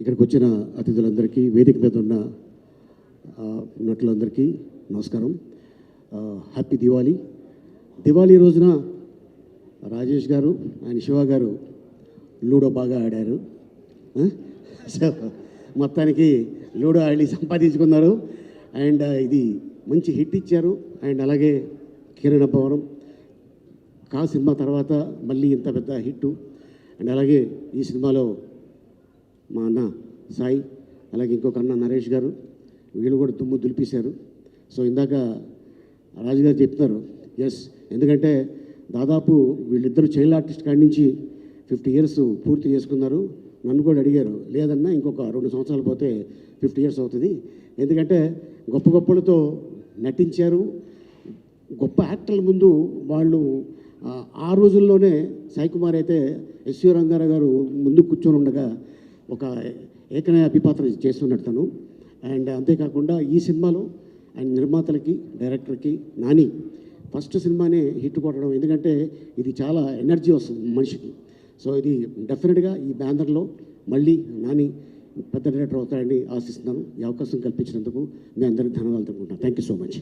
ఇక్కడికి వచ్చిన అతిథులందరికీ వేదిక మీద ఉన్న నటులందరికీ నమస్కారం. హ్యాపీ దివాళీ. దివాళీ రోజున రాజేష్ గారు ఆయన శివ గారు లూడో బాగా ఆడారు. సో మొత్తానికి లూడో ఆడి సంపాదించుకున్నారు. అండ్ ఇది మంచి హిట్ ఇచ్చారు. అండ్ అలాగే కిరణ భవనం కా సినిమా తర్వాత మళ్ళీ ఇంత పెద్ద హిట్ అండ్ అలాగే ఈ సినిమాలో మా అన్న సాయి అలాగే ఇంకొక అన్న నరేష్ గారు వీళ్ళు కూడా దుమ్ము దులిపేశారు. సో ఇందాక రాజుగారు చెప్తున్నారు ఎస్ ఎందుకంటే దాదాపు వీళ్ళిద్దరూ చైల్డ్ ఆర్టిస్ట్ కాడి నుంచి ఫిఫ్టీ ఇయర్స్ పూర్తి చేసుకున్నారు. నన్ను కూడా అడిగారు లేదన్నా ఇంకొక రెండు సంవత్సరాలు పోతే ఫిఫ్టీ ఇయర్స్ అవుతుంది. ఎందుకంటే గొప్ప గొప్పలతో నటించారు. గొప్ప యాక్టర్ల ముందు వాళ్ళు ఆ, ఆ రోజుల్లోనే సాయి కుమార్ అయితే ఎస్వి రంగారావు గారు ముందు కూర్చొని ఉండగా ఒక ఏకనయ అభిపాత్ర చేస్తున్నాడు తను. అండ్ అంతేకాకుండా ఈ సినిమాలో అండ్ నిర్మాతలకి డైరెక్టర్కి నాని ఫస్ట్ సినిమానే హిట్ కొట్టడం. ఎందుకంటే ఇది చాలా ఎనర్జీ వస్తుంది మనిషికి. సో ఇది డెఫినెట్గా ఈ బ్యానర్లో మళ్ళీ నాని పెద్ద డైరెక్టర్ అవుతాడని ఆశిస్తున్నాను. ఈ అవకాశం కల్పించినందుకు మీ అందరికీ ధన్యవాదాలు తెలుపుకుంటున్నాను. Thank you so much